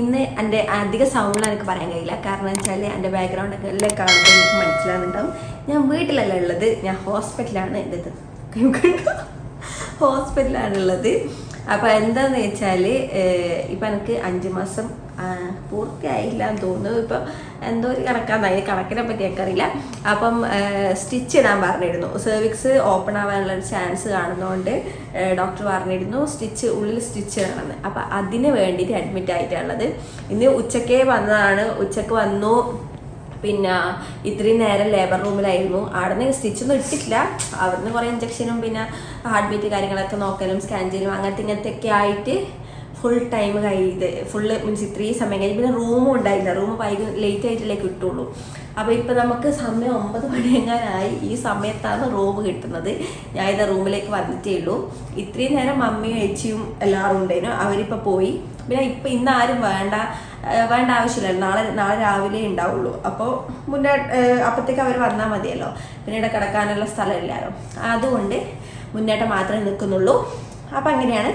ഇന്ന് എന്റെ അധിക സൗണ്ടിൽ എനിക്ക് പറയാൻ കഴിയില്ല. കാരണം വെച്ചാൽ എന്റെ ബാക്ക്ഗ്രൗണ്ട് ഒക്കെ എല്ലാം കാണുമ്പോൾ എനിക്ക് മനസ്സിലാകുന്നുണ്ടാവും ഞാൻ വീട്ടിലല്ല ഉള്ളത്. ഞാൻ ഹോസ്പിറ്റലാണ് എന്റെ ഇത്. ഹോസ്പിറ്റലാണ് ഉള്ളത് അപ്പോൾ എന്താണെന്ന് വെച്ചാൽ ഇപ്പം എനിക്ക് അഞ്ച് മാസം പൂർത്തിയായില്ല എന്ന് തോന്നുന്നു. ഇപ്പം എന്തോ ഒരു കണക്കാന്ന് അതിന് കണക്കിനെ പറ്റി എനിക്കറിയില്ല അപ്പം സ്റ്റിച്ച് ഇടാൻ പറഞ്ഞിരുന്നു. സെർവിക്സ് ഓപ്പൺ ആവാനുള്ള ഒരു ചാൻസ് കാണുന്നതുകൊണ്ട് ഡോക്ടർ പറഞ്ഞിരുന്നു സ്റ്റിച്ച് ഉള്ളിൽ സ്റ്റിച്ച് ഇടണമെന്ന്. അപ്പം അതിന് വേണ്ടിയിട്ട് അഡ്മിറ്റ് ആയിട്ടുള്ളത്. ഇന്ന് ഉച്ചക്കേ വന്നതാണ്. ഉച്ചയ്ക്ക് വന്നു. പിന്നെ ഇത്രയും നേരം ലേബർ റൂമിലായിരുന്നു അവിടെ നിന്ന് സ്റ്റിച്ചൊന്നും ഇട്ടിട്ടില്ല. അവിടുന്ന് കുറേ ഇഞ്ചക്ഷനും പിന്നെ ഹാർട്ട് ബീറ്റ് കാര്യങ്ങളൊക്കെ നോക്കലും സ്കാൻ ചെയ്യലും അങ്ങനത്തെ ഇങ്ങനത്തെ ഒക്കെ ആയിട്ട് ഫുൾ ടൈം കഴിയത് ഫുള്ള് മീൻസ് ഇത്രയും സമയം കഴിഞ്ഞ്. പിന്നെ റൂമും ഉണ്ടായില്ല. റൂം വൈകി ലേറ്റ് ആയിട്ടല്ലേ കിട്ടുള്ളൂ. അപ്പോൾ ഇപ്പം നമുക്ക് സമയം ഒമ്പത് മണിയെങ്ങാനായി. ഈ സമയത്താണ് റൂം കിട്ടുന്നത്. ഞാൻ ഇത് റൂമിലേക്ക് വന്നിട്ടേ ഉള്ളൂ. ഇത്രയും നേരം മമ്മിയും ഏച്ചിയും എല്ലാവരും ഉണ്ടായിരുന്നു. അവരിപ്പോൾ പോയി. പിന്നെ ഇപ്പം ഇന്ന് ആരും വേണ്ട വേണ്ട ആവശ്യമില്ല നാളെ നാളെ രാവിലെ ഉണ്ടാവുള്ളൂ. അപ്പോൾ മുന്നേ അപ്പോഴത്തേക്ക് അവർ വന്നാൽ മതിയല്ലോ. പിന്നീട് കിടക്കാനുള്ള സ്ഥലമില്ലല്ലോ അതുകൊണ്ട് മുന്നേറ്റം മാത്രമേ നിൽക്കുന്നുള്ളൂ. അപ്പം അങ്ങനെയാണ്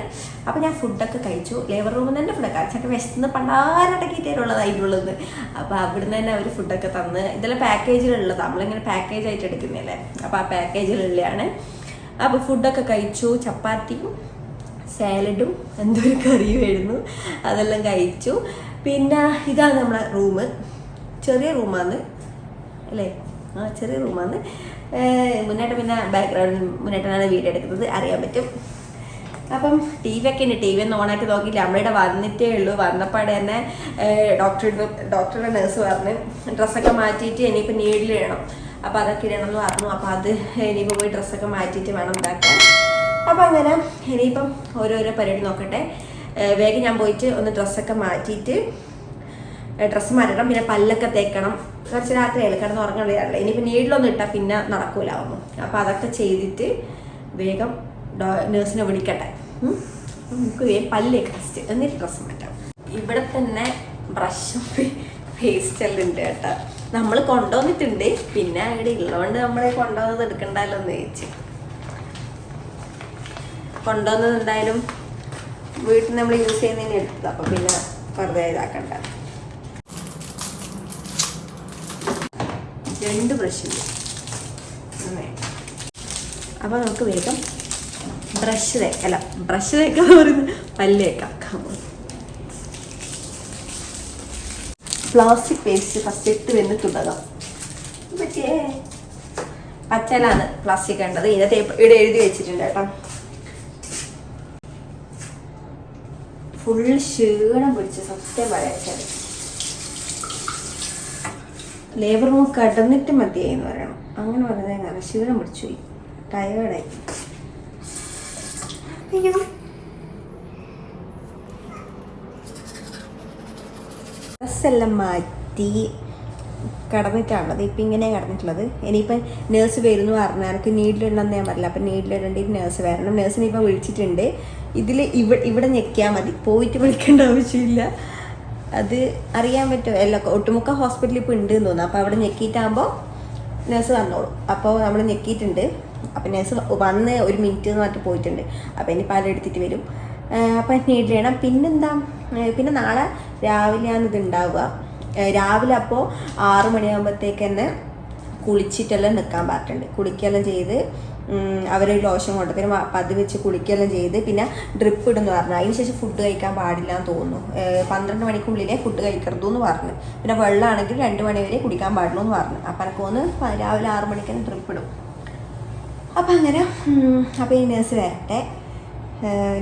അപ്പം ഞാൻ ഫുഡൊക്കെ കഴിച്ചു. ലേബർ റൂമിൽ നിന്ന് തന്നെ ഫുഡൊക്കെ കഴിച്ചൊക്കെ വിശന്ന് പണ്ടാരടക്കിയിട്ടുള്ളതായിട്ടുള്ളത് അപ്പോൾ അവിടുന്ന് തന്നെ അവർ ഫുഡൊക്കെ തന്ന്. ഇതെല്ലാം പാക്കേജിലുള്ളത് നമ്മളിങ്ങനെ പാക്കേജ് ആയിട്ട് എടുക്കുന്നില്ലേ അപ്പോൾ ആ പാക്കേജിലുള്ളതാണ് അപ്പോൾ ഫുഡൊക്കെ കഴിച്ചു. ചപ്പാത്തിയും സാലഡും എന്തോ ഒരു കറിയുമായിരുന്നു അതെല്ലാം കഴിച്ചു. പിന്നെ ഇതാണ് നമ്മളെ റൂം ചെറിയ റൂമാണ് അല്ലേ? ആ ചെറിയ റൂമാണ് മുന്നേട്ട് പിന്നെ ബാക്ക്ഗ്രൗണ്ട് മുന്നേട്ടാണ് വീഡിയോ എടുക്കുന്നത് അറിയാൻ പറ്റും. അപ്പം ടി വി ഒക്കെ ഉണ്ട് ടി വി ഒന്ന് ഓണാക്കി നോക്കിയില്ല. അമ്മയുടെ വന്നിട്ടേ ഉള്ളൂ. വന്നപ്പാടെ തന്നെ ഡോക്ടർ ഡോക്ടറുടെ നേഴ്സ് പറഞ്ഞ് ഡ്രസ്സൊക്കെ മാറ്റിയിട്ട് ഇനിയിപ്പോൾ നീഡിൽ ഇടണം. അപ്പോൾ അതൊക്കെ ഇടണം എന്ന് പറഞ്ഞു. അപ്പോൾ അത് ഇനിയിപ്പോൾ പോയി ഡ്രസ്സൊക്കെ മാറ്റിയിട്ട് വേണം ഉണ്ടാക്കാൻ അപ്പം അങ്ങനെ ഇനിയിപ്പം ഓരോരോ പരിപാടി നോക്കട്ടെ. വേഗം ഞാൻ പോയിട്ട് ഒന്ന് ഡ്രസ്സൊക്കെ മാറ്റിയിട്ട് ഡ്രസ്സ് മാറ്റണം. പിന്നെ പല്ലൊക്കെ തേക്കണം. കുറച്ച് രാത്രി കിടന്ന് ഉറങ്ങാൻ ഇനിയിപ്പോൾ നീഡിലൊന്നും ഇട്ടാൽ പിന്നെ നടക്കൂലാവുന്നു അപ്പോൾ അതൊക്കെ ചെയ്തിട്ട് വേഗം നേഴ്സിനെ വിളിക്കട്ടെ. നമുക്ക് പല്ലേ കസ്റ്റ് എന്നിട്ട് ഡ്രസ്സ് മാറ്റാം. ഇവിടെ തന്നെ ബ്രഷും പേസ്റ്റ് എല്ലാം ഉണ്ട് കേട്ടോ. നമ്മൾ കൊണ്ടുവന്നിട്ടുണ്ട്. പിന്നെ അവിടെ ഉള്ളതുകൊണ്ട് നമ്മൾ കൊണ്ടുവന്നത് എടുക്കണ്ടല്ലോ എന്ന് ചോദിച്ചു കൊണ്ടുവന്നത് എന്തായാലും വീട്ടിൽ നമ്മൾ യൂസ് ചെയ്യുന്നതിന് എടുത്തത്. അപ്പോൾ പിന്നെ വെറുതെ ഇതാക്കണ്ട. രണ്ട് ബ്രഷ് ഉണ്ട് അപ്പോൾ നമുക്ക് വേഗം ബ്രഷ് തേക്കാം അല്ല ബ്രഷ് തേക്കാൻ പറയുന്നത് പല്ല് തേക്കാം. പ്ലാസ്റ്റിക് പേസ്റ്റ് ഫസ്റ്റ് ഇട്ട് വന്ന് തുടങ്ങാം പറ്റിയേ പച്ചലാണ് പ്ലാസ്റ്റിക് കണ്ടത് ഇതിനകത്ത് ഇവിടെ എഴുതി വെച്ചിട്ടുണ്ട് കേട്ടോ. ഫുൾ ക്ഷീണം പിടിച്ച് സത്യം പറയാച്ചാൽ ലേബർ റൂം കടന്നിട്ട് മതിയായി എന്ന് പറയണം. അങ്ങനെ പറഞ്ഞാൽ ക്ഷീണം പിടിച്ചു പോയി ടയേർഡായി അയ്യോ ഡ്രസ്സെല്ലാം മാറ്റി കടന്നിട്ടാണുള്ളത് ഇപ്പം ഇങ്ങനെ കടന്നിട്ടുള്ളത്. ഇനിയിപ്പം നേഴ്സ് വരുന്നു പറഞ്ഞു എനിക്ക് നീഡിലിടണമെന്ന് ഞാൻ പറഞ്ഞില്ല. അപ്പം നീഡിലിടേണ്ടി നേഴ്സ് വരണം. നേഴ്സിനെ ഇപ്പം വിളിച്ചിട്ടുണ്ട്. ഇതിൽ ഇവിടെ ഇവിടെ ഞെക്കിയാൽ മതി. പോയിട്ട് വിളിക്കേണ്ട ആവശ്യമില്ല. അത് അറിയാൻ പറ്റുമോ എല്ലാ ഒട്ടുമുക്ക ഹോസ്പിറ്റലിൽ ഇപ്പോൾ ഉണ്ട് എന്ന് തോന്നുന്നു. അപ്പോൾ അവിടെ ഞെക്കിയിട്ടാകുമ്പോൾ നേഴ്സ് വന്നോളൂ. അപ്പോൾ നമ്മൾ ഞെക്കിയിട്ടുണ്ട്. അപ്പം നേഴ്സ് വന്ന് ഒരു മിനിറ്റ് എന്ന് പറഞ്ഞിട്ട് പോയിട്ടുണ്ട്. അപ്പോൾ ഇനി പാലെടുത്തിട്ട് വരും. അപ്പം നീഡ് ചെയ്യണം. പിന്നെന്താ പിന്നെ നാളെ രാവിലെയാണ് ഇത് ഉണ്ടാവുക രാവിലെ അപ്പോൾ ആറു മണിയാകുമ്പോഴത്തേക്ക് തന്നെ കുളിച്ചിട്ടെല്ലാം നിൽക്കാൻ പറഞ്ഞിട്ടുണ്ട്. കുളിക്കെല്ലാം ചെയ്ത് അവരൊരു ലോഷൻ കൊണ്ട് പിന്നെ അത് വെച്ച് കുളിക്കുകയെല്ലാം ചെയ്ത് പിന്നെ ഡ്രിപ്പ് ഇടുന്നു പറഞ്ഞു. അതിന് ശേഷം ഫുഡ് കഴിക്കാൻ പാടില്ല എന്ന് തോന്നുന്നു പന്ത്രണ്ട് മണിക്കുള്ളിലേ ഫുഡ് കഴിക്കരുത് എന്ന് പറഞ്ഞു. പിന്നെ വെള്ളമാണെങ്കിൽ രണ്ട് മണി വരെ കുടിക്കാൻ പാടുള്ളൂ എന്ന് പറഞ്ഞു. അപ്പം എനിക്ക് ഒന്ന് രാവിലെ ആറ് മണിക്ക് തന്നെ ഡ്രിപ്പ് ഇടും. അപ്പം അങ്ങനെ അപ്പം ഈ നേഴ്സ് വരട്ടെ.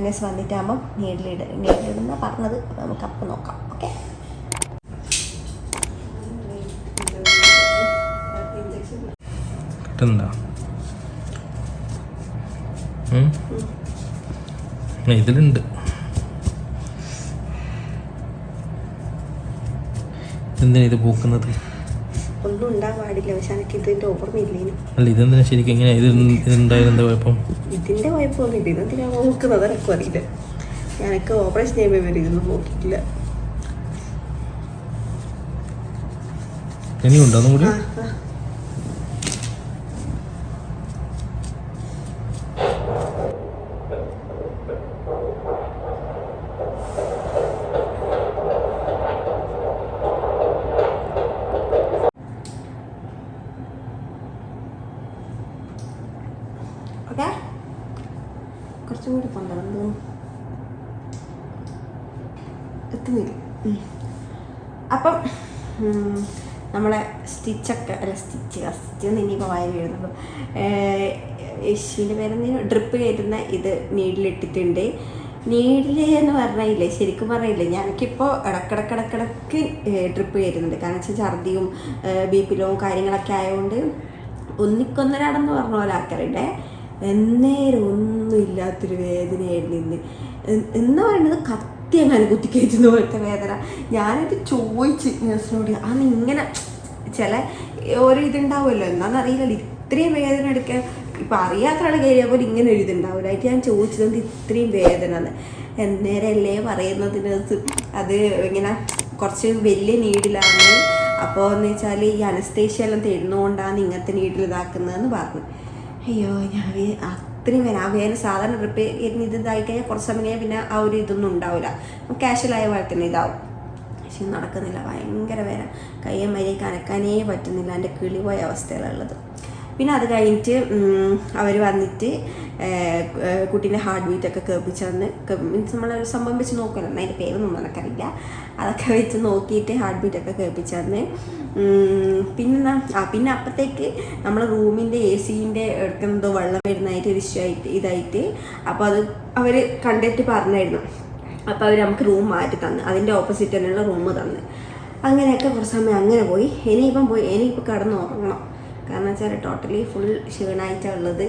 നേഴ്സ് വന്നിട്ടാകുമ്പം നീഡിലിട നീഡിലിടുന്ന പറഞ്ഞത് അപ്പം നമുക്ക് അപ്പം നോക്കാം. ഓക്കെ ഇതിലുണ്ട്. എന്തിനാ ഇത് പൂക്കുന്നത്? ഒന്നും ഉണ്ടാകാൻ പാടില്ല പക്ഷെ എനിക്ക് ഇതിന്റെ ഓർമ്മയില്ലേനു അല്ല ഇതെന്തിനാ ശരിക്കും എങ്ങനെ ഇത് ഇതുണ്ടായത്? എന്താ കുഴപ്പം? ഇതിന്റെ കുഴപ്പമൊന്നുമില്ല ഇതെന്തിനാ നോക്കുന്നത് അതെനിക്കും അറിയില്ല. ഞാനൊക്കെ ഓപ്പറേഷൻ ചെയ്യുമ്പോൾ ഇവർ ഇതൊന്നും നോക്കിയിട്ടില്ല. ഇനിയുണ്ടോ ഒന്നും കൂടി? ആ. കുറച്ചും കൂടി കൊണ്ടുവരണം തോന്നുന്നു എത്തുന്നില്ല അപ്പം നമ്മളെ സ്റ്റിച്ചൊക്കെ അല്ല സ്റ്റിച്ച് സ്റ്റിച്ച് എന്ന് ഇനിയിപ്പോൾ വായ വീഴുന്നുള്ളൂ യേശുവിന്റെ പേരെന്തെങ്കിലും ഡ്രിപ്പ് കയറ്റുന്ന ഇത് നീഡിലിട്ടിട്ടുണ്ട്. നീഡിൽ എന്ന് പറഞ്ഞില്ലേ ശരിക്കും പറഞ്ഞില്ലേ? ഞാനൊക്കിപ്പോൾ ഇടക്കിടക്കിടക്കിടക്ക് ഡ്രിപ്പ് കയറ്റുന്നുണ്ട്. കാരണം വെച്ചാൽ ഛർദിയും ബി പി ലോവും കാര്യങ്ങളൊക്കെ ആയതുകൊണ്ട് ഒന്നിക്കൊന്നരാടെന്ന് പറഞ്ഞ പോലെ ആക്കലുണ്ടേ. എന്നേരം ഒന്നും ഇല്ലാത്തൊരു വേദനയായിരുന്നു ഇന്ന് എന്ന് പറയുന്നത് കത്തി അങ്ങനെ കുത്തിക്കയറ്റുന്ന പോലത്തെ വേദന. ഞാനിത് ചോദിച്ച് നഴ്സിനോട് അന്ന് ഇങ്ങനെ ചില ഓരോ ഇതുണ്ടാവുമല്ലോ? എന്താണെന്നറിയില്ലല്ലോ ഇത്രയും വേദന എടുക്കാൻ ഇപ്പം അറിയാത്ത ആൾ കയറിയ പോലെ ഇങ്ങനെ ഒരു ഇതുണ്ടാവില്ല ആയിട്ട് ഞാൻ ചോദിച്ചത് ഇത്രയും വേദന എന്ന് എന്നേരല്ലേ പറയുന്നത് നഴ്സ് അത് ഇങ്ങനെ കുറച്ച് വലിയ നീഡിലാണ്. അപ്പോൾ എന്ന് വെച്ചാൽ ഈ അനസ്തേഷ്യ എല്ലാം തരുന്നതുകൊണ്ടാണ് ഇങ്ങനത്തെ നീഡിൽ ഇതാക്കുന്നതെന്ന് പറഞ്ഞു. അയ്യോ ഞാൻ അത്രയും വേദന ആ സാധാരണ റിപ്പയർ ഇത് ഇതായി കഴിഞ്ഞാൽ കുറച്ച് സമയം പിന്നെ ആ ഒരു ഇതൊന്നും ഉണ്ടാവില്ല കാഷ്വലായ പോലെ തന്നെ ഇതാവും. പക്ഷെ നടക്കുന്നില്ല. ഭയങ്കര വേറെ കയ്യും മരിയൊക്കെ അനക്കാനേ പറ്റുന്നില്ല. എന്റെ കിളിപോയ അവസ്ഥയിലുള്ളത് പിന്നെ അത് കഴിഞ്ഞിട്ട് അവർ വന്നിട്ട് കുട്ടീന്റെ ഹാർട്ട് ബീറ്റ് ഒക്കെ കേൾപ്പിച്ച് തന്ന് മീൻസ് നമ്മളൊരു സംഭവം വെച്ച് നോക്കുമല്ലോ അതിന്റെ പേരൊന്നും എനിക്കറിയില്ല അതൊക്കെ വെച്ച് നോക്കിയിട്ട് ഹാർട്ട് ബീറ്റ് ഒക്കെ കേൾപ്പിച്ച് തന്ന്. പിന്നെ ആ പിന്നെ അപ്പത്തേക്ക് നമ്മൾ റൂമിന്റെ എ സീന്റെ എടുക്കുന്നതോ വെള്ളം വരുന്നതായിട്ട് ഒരു ഇഷ്യൂ ആയിട്ട് ഇതായിട്ട് അപ്പോൾ അത് അവർ കണ്ടിട്ട് പറഞ്ഞായിരുന്നു. അപ്പോൾ അവർ നമുക്ക് റൂം മാറ്റി തന്ന് അതിന്റെ ഓപ്പോസിറ്റ് തന്നെയുള്ള റൂം തന്ന്. അങ്ങനെയൊക്കെ കുറച്ച് സമയം അങ്ങനെ പോയി. ഇനിയിപ്പം പോയി ഇനിയിപ്പോൾ കിടന്ന് ഉറങ്ങണം. കാരണം വെച്ചാൽ ടോട്ടലി ഫുൾ ക്ഷീണമായിട്ടാണ് ഉള്ളത്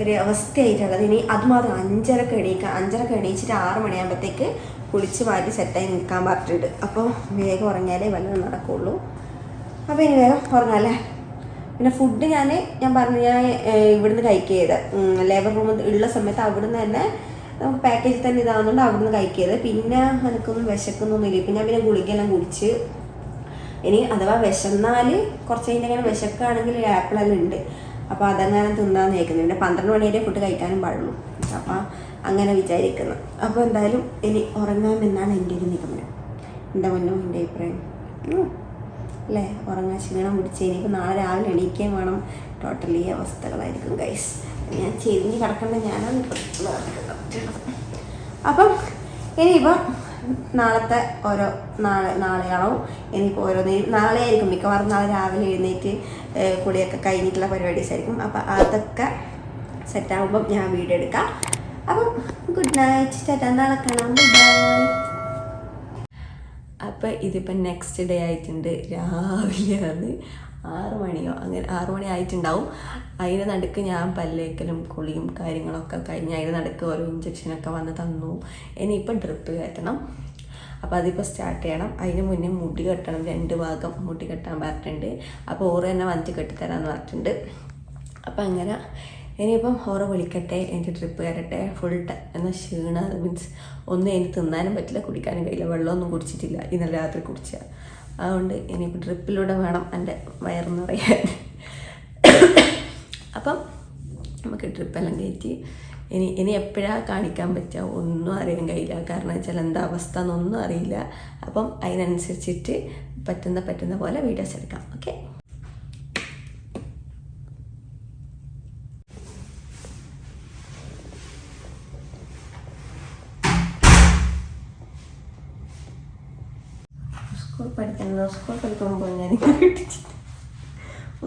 ഒരു അവസ്ഥയായിട്ടുള്ളത് ഇനി അതുമാത്രം അഞ്ചരക്ക് എണീക്കുക അഞ്ചരക്ക് എണീച്ചിട്ട് ആറ് മണിയാകുമ്പോഴത്തേക്ക് കുളിച്ച് മാറ്റി സെറ്റായി നിൽക്കാൻ പറഞ്ഞിട്ടുണ്ട്. അപ്പോൾ വേഗം ഉറങ്ങിയാലേ വല്ലതും നടക്കുള്ളൂ. അപ്പോൾ ഇനി വേഗം ഉറങ്ങാല്ലേ പിന്നെ ഫുഡ് ഞാൻ ഞാൻ പറഞ്ഞു ഞാൻ ഇവിടുന്ന് കഴിക്കുക ചെയ്ത് ലേബർ റൂമിൽ ഉള്ള സമയത്ത് അവിടുന്ന് തന്നെ പാക്കേജിൽ തന്നെ ഇതാകുന്നുണ്ട് അവിടുന്ന് കഴിക്കിയത് പിന്നെ എനിക്കൊന്നും വിശക്കുന്നൊന്നുമില്ല പിന്നെ പിന്നെ ഗുളികയെല്ലാം കുടിച്ച് ഇനി അഥവാ വിശന്നാൽ കുറച്ച് കഴിഞ്ഞാൽ അങ്ങനെ വിശക്കുകയാണെങ്കിൽ ആപ്പിളെല്ലാം ഉണ്ട്. അപ്പോൾ അതങ്ങനെ തിന്നാന്ന് കേൾക്കുന്നത് പിന്നെ പന്ത്രണ്ട് മണി വരെ ഫുഡ് കഴിക്കാനും പാടുള്ളൂ. അപ്പോൾ അങ്ങനെ വിചാരിക്കുന്നു. അപ്പോൾ എന്തായാലും ഇനി ഉറങ്ങാമെന്നാണ് എന്റെ ഒരു നിഗമനം. എന്താ മുന്നോ എന്റെ അഭിപ്രായം. അല്ലേ? ഉറങ്ങാൻ ക്ഷീണം പിടിച്ച് ഇനിയിപ്പോൾ നാളെ രാവിലെ എണീക്കുകയും വേണം. ടോട്ടലി അവസ്ഥകളായിരിക്കും ഗൈസ് ഞാൻ ചെരിഞ്ഞ് കിടക്കേണ്ട ഞാനാണ് അപ്പം ഇനിയിപ്പം നാളത്തെ ഓരോ നാളെ നാളെയാണോ എനിക്ക് ഓരോ നാളെ ആയിരിക്കും മിക്കവാറും നാളെ രാവിലെ എഴുന്നേറ്റ് കൂടിയൊക്കെ കഴിഞ്ഞിട്ടുള്ള പരിപാടീസ് ആയിരിക്കും അപ്പം അതൊക്കെ സെറ്റാകുമ്പം ഞാൻ വീഡിയോ എടുക്കാം. അപ്പം ഗുഡ് നൈറ്റ് ചേട്ടാ നാളെ കാണാം. ഗുഡ് നൈറ്റ് അപ്പോൾ ഇതിപ്പം നെക്സ്റ്റ് ഡേ ആയിട്ടുണ്ട്. രാവിലെയാണ്. ആറ് മണിയോ അങ്ങനെ ആറു മണി ആയിട്ടുണ്ടാവും. അതിന് നടുക്ക് ഞാൻ പല്ലേക്കലും കുളിയും കാര്യങ്ങളൊക്കെ കഴിഞ്ഞ് അതിന് നടുക്ക് ഓരോ ഇഞ്ചക്ഷനൊക്കെ വന്ന് തന്നു. ഇനിയിപ്പോൾ ഡ്രിപ്പ് കയറ്റണം. അപ്പോൾ അതിപ്പോൾ സ്റ്റാർട്ട് ചെയ്യണം. അതിന് മുന്നേ മുടി കെട്ടണം. രണ്ട് ഭാഗം മുടി കെട്ടാൻ പറഞ്ഞിട്ടുണ്ട്. അപ്പോൾ ഓറ് തന്നെ വന്നിട്ട് കെട്ടിത്തരാമെന്ന് പറഞ്ഞിട്ടുണ്ട്. അപ്പം അങ്ങനെ ഇനിയിപ്പം ഹോറ വിളിക്കട്ടെ എന്റെ ട്രിപ്പ് കയറട്ടെ ഫുൾ എന്നാൽ ക്ഷീണ മീൻസ് ഒന്നും എനിക്ക് തിന്നാനും പറ്റില്ല കുടിക്കാനും കഴിയില്ല വെള്ളമൊന്നും കുടിച്ചിട്ടില്ല. ഇന്നലെ രാത്രി കുടിച്ച അതുകൊണ്ട് ഇനിയിപ്പോൾ ഡ്രിപ്പിലൂടെ വേണം എന്റെ വയറെന്ന് പറയാൻ അപ്പം നമുക്ക് ഡ്രിപ്പെല്ലാം കയറ്റി. ഇനി ഇനി എപ്പോഴാണ് കാണിക്കാൻ പറ്റുക? ഒന്നും അറിയാൻ കഴിയില്ല. കാരണം വെച്ചാൽ എന്താ അവസ്ഥ എന്നൊന്നും അറിയില്ല. അപ്പം അതിനനുസരിച്ചിട്ട് പറ്റുന്ന പറ്റുന്ന പോലെ വീഡിയോസ് എടുക്കാം. ഓക്കെ സ്കൂൾ പഠിക്കുന്ന സ്കൂൾ പഠിക്കുമ്പോൾ ഞാൻ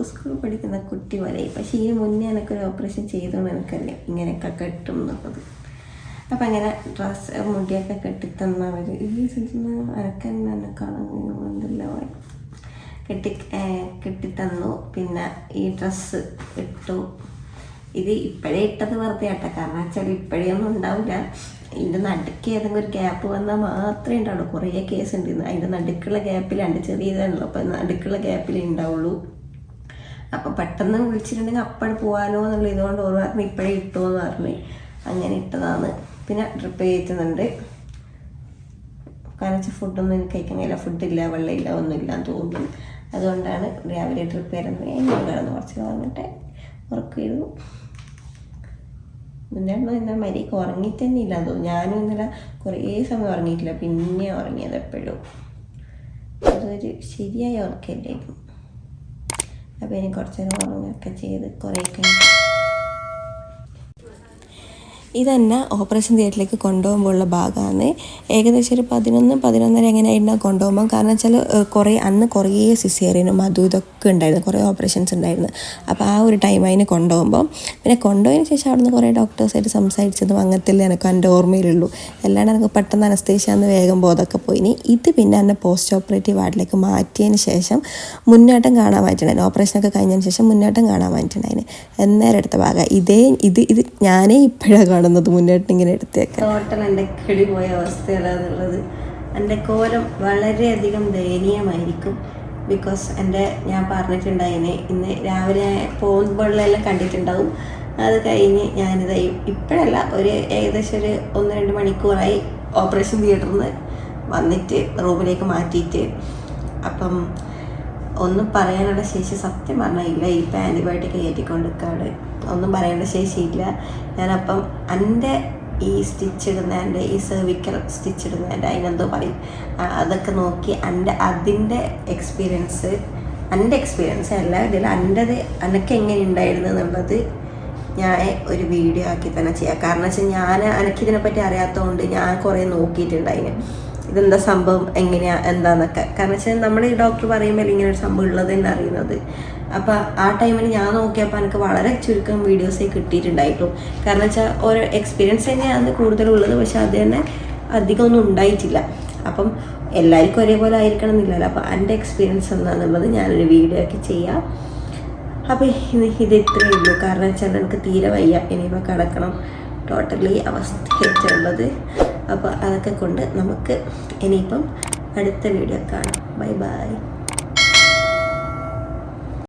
സ്കൂൾ പഠിക്കുന്ന കുട്ടി പോലെ പക്ഷേ ഈ മുന്നേ എനിക്കൊരു ഓപ്പറേഷൻ ചെയ്തോണ്ട് എനിക്കറിയാം. ഇങ്ങനെയൊക്കെ കെട്ടും എന്നുള്ളത്. അപ്പം അങ്ങനെ ഡ്രസ് മുടിയൊക്കെ കെട്ടിത്തന്നവർ ഈ അനക്കെന്നെ എന്നെ കാണുന്നില്ല കെട്ടി കെട്ടിത്തന്നു. പിന്നെ ഈ ഡ്രസ്സ് ഇട്ടു. ഇത് ഇപ്പോഴേ ഇട്ടത് വെറുതെ ആട്ടെ കാരണം വെച്ചാൽ ഇപ്പോഴേ ഒന്നും ഉണ്ടാവില്ല ഇതിന്റെ നടുക്ക് ഏതെങ്കിലും ഒരു ഗ്യാപ്പ് വന്നാൽ മാത്രമേ ഉണ്ടാവുള്ളൂ. കുറേ കേസ് ഉണ്ട്. അതിന്റെ നടുക്കുള്ള ഗ്യാപ്പിലാണ് ചെറിയതാണല്ലോ അപ്പം നടുക്കുള്ള ഗ്യാപ്പിലേ ഉണ്ടാവുള്ളൂ. അപ്പം പെട്ടെന്ന് വിളിച്ചിട്ടുണ്ടെങ്കിൽ അപ്പോഴും പോകാനോ എന്നുള്ള ഇതുകൊണ്ട് ഓരോ പറഞ്ഞു ഇപ്പോഴേ ഇട്ടോ എന്ന് പറഞ്ഞു. അങ്ങനെ ഇട്ടതാണ്. പിന്നെ ട്രിപ്പ് കയറ്റുന്നുണ്ട്. കാരണം വെച്ചാൽ ഫുഡൊന്നും എനിക്ക് കഴിക്കാൻ കഴിയില്ല. ഫുഡില്ല വെള്ളമില്ല ഒന്നുമില്ല എന്ന് തോന്നുന്നു. അതുകൊണ്ടാണ് രാവിലെ ട്രിപ്പ് വരുന്നത് ഞാൻ കിടന്ന് കുറച്ച് വന്നിട്ട് ഉറക്കിയിരുന്നു മുന്നേണ്ടോ ഇന്നലെ മര്യാദയ്ക്ക് ഉറങ്ങിയിട്ട് തന്നെ ഇല്ല തോന്നുന്നു ഞാനും ഇന്നലെ കുറേ സമയം ഉറങ്ങിയിട്ടില്ല. പിന്നെ ഉറങ്ങിയത് എപ്പോഴും. അതൊരു ശരിയായ ഉറക്കല്ലായിരുന്നു അപ്പോൾ ഇനി കുറച്ച് നേരം ഉറങ്ങുകയൊക്കെ ചെയ്ത് കുറേ കഴിഞ്ഞ് ഇതന്നെ ഓപ്പറേഷൻ തിയേറ്ററിലേക്ക് കൊണ്ടുപോകുമ്പോഴുള്ള ഭാഗമാണ്. ഏകദേശം ഒരു പതിനൊന്ന് പതിനൊന്നര അങ്ങനെ ആയിരുന്നു കൊണ്ടുപോകുമ്പോൾ കാരണം വെച്ചാൽ കുറേ അന്ന് കുറേ സിസേറിയനും അതും ഇതൊക്കെ ഉണ്ടായിരുന്നു. കുറേ ഓപ്പറേഷൻസ് ഉണ്ടായിരുന്നു. അപ്പോൾ ആ ഒരു ടൈം അതിന് കൊണ്ടുപോകുമ്പോൾ പിന്നെ കൊണ്ടുപോയതിന് ശേഷം അവിടുന്ന് കുറേ ഡോക്ടേഴ്സായിട്ട് സംസാരിച്ചതും അങ്ങനത്തെ എനിക്ക് എന്റെ ഓർമ്മയിലുള്ളൂ. അല്ലാണ്ട് എനിക്ക് പെട്ടെന്ന് അനസ്തേഷ്യാന്ന് വേഗം ബോധമൊക്കെ പോയി. ഇത് പിന്നെ എന്നെ പോസ്റ്റ് ഓപ്പറേറ്റീവ് വാർഡിലേക്ക് മാറ്റിയതിന് ശേഷം മുന്നേറ്റം കാണാൻ പറ്റുണ്ടായിരുന്നു ഓപ്പറേഷനൊക്കെ കഴിഞ്ഞതിന് ശേഷം മുന്നേറ്റം കാണാൻ പറ്റുണ്ടായിരുന്നു എന്നേരം എടുത്ത ഭാഗം. ഇതേ ഇത് ഇത് ഞാനേ ഇപ്പോഴാണ് കാണുന്നത് മുന്നോട്ട് ഇങ്ങനെ എടുത്തേക്ക് ടോട്ടൽ എന്റെ കിളി പോയ അവസ്ഥയിലാന്നുള്ളത് എന്റെ കോലം വളരെയധികം ദയനീയമായിരിക്കും ബിക്കോസ് എന്റെ ഞാൻ പറഞ്ഞിട്ടുണ്ടായിന് ഇന്ന് രാവിലെ പോകുമ്പോഴെല്ലാം കണ്ടിട്ടുണ്ടാവും. അത് കഴിഞ്ഞ് ഞാനിത് ഇപ്പോഴല്ല ഒരു ഏകദേശം ഒരു ഒന്ന് രണ്ട് മണിക്കൂറായി ഓപ്പറേഷൻ തിയേറ്ററിൽ നിന്ന് വന്നിട്ട് റൂമിലേക്ക് മാറ്റിയിട്ട്. അപ്പം ഒന്നും പറയാനുള്ള ശേഷി സത്യം പറഞ്ഞാൽ ഇല്ല. ഇപ്പം ആന്റിബയോട്ടിക് കയറ്റിക്കൊണ്ടിരിക്കാണ്. ഒന്നും പറയാനുള്ള ശേഷിയില്ല ഞാനപ്പം എന്റെ ഈ സ്റ്റിച്ച് ഇടുന്നതിന്റെ ഈ സെർവിക്കൽ സ്റ്റിച്ച് ഇടുന്നതിന്റെ അതിനെന്തോ പറയും. അതൊക്കെ നോക്കി എന്റെ അതിന്റെ എക്സ്പീരിയൻസ് എന്റെ എക്സ്പീരിയൻസ് അല്ല ഇതിൽ എന്റെത് എനിക്ക് എങ്ങനെ ഉണ്ടായിരുന്നു എന്നുള്ളത് ഞാൻ ഒരു വീഡിയോ ആക്കി തന്നെ ചെയ്യാം. കാരണം വെച്ചാൽ ഞാൻ എനിക്കിതിനെപ്പറ്റി അറിയാത്തതുകൊണ്ട് ഞാൻ കുറേ നോക്കിയിട്ടുണ്ടായിന്. ഇതെന്താ സംഭവം? എങ്ങനെയാ? എന്താന്നൊക്കെ. കാരണം വെച്ചാൽ നമ്മൾ ഈ ഡോക്ടർ പറയുമ്പോൾ ഇങ്ങനെ ഒരു സംഭവം ഉള്ളത് തന്നെ അറിയുന്നത്. അപ്പോൾ ആ ടൈമിൽ ഞാൻ നോക്കിയപ്പോൾ എനിക്ക് വളരെ ചുരുക്കം വീഡിയോസേ കിട്ടിയിട്ടുണ്ടായിട്ടുള്ളൂ കാരണം വെച്ചാൽ ഓരോ എക്സ്പീരിയൻസ് തന്നെയാണ് കൂടുതലുള്ളത്. പക്ഷെ അത് തന്നെ അധികം ഒന്നും ഉണ്ടായിട്ടില്ല. അപ്പം എല്ലാവർക്കും ഒരേപോലെ ആയിരിക്കണം എന്നില്ലല്ലോ. അപ്പോൾ എന്റെ എക്സ്പീരിയൻസ് എന്താണെന്നുള്ളത് ഞാനൊരു വീഡിയോ ഒക്കെ ചെയ്യാം. അപ്പോൾ ഇത് ഇത് ഇത്രയേ ഉള്ളൂ. കാരണം വെച്ചാൽ എനിക്ക് തീരെ വയ്യ. ഇനിയിപ്പോൾ കിടക്കണം. ടോട്ടലി അവസ്ഥയായിട്ടുള്ളത് അപ്പോൾ അതൊക്കെ കൊണ്ട് നമുക്ക് ഇനിയിപ്പം അടുത്ത വീഡിയോ കാണാം. Bye bye.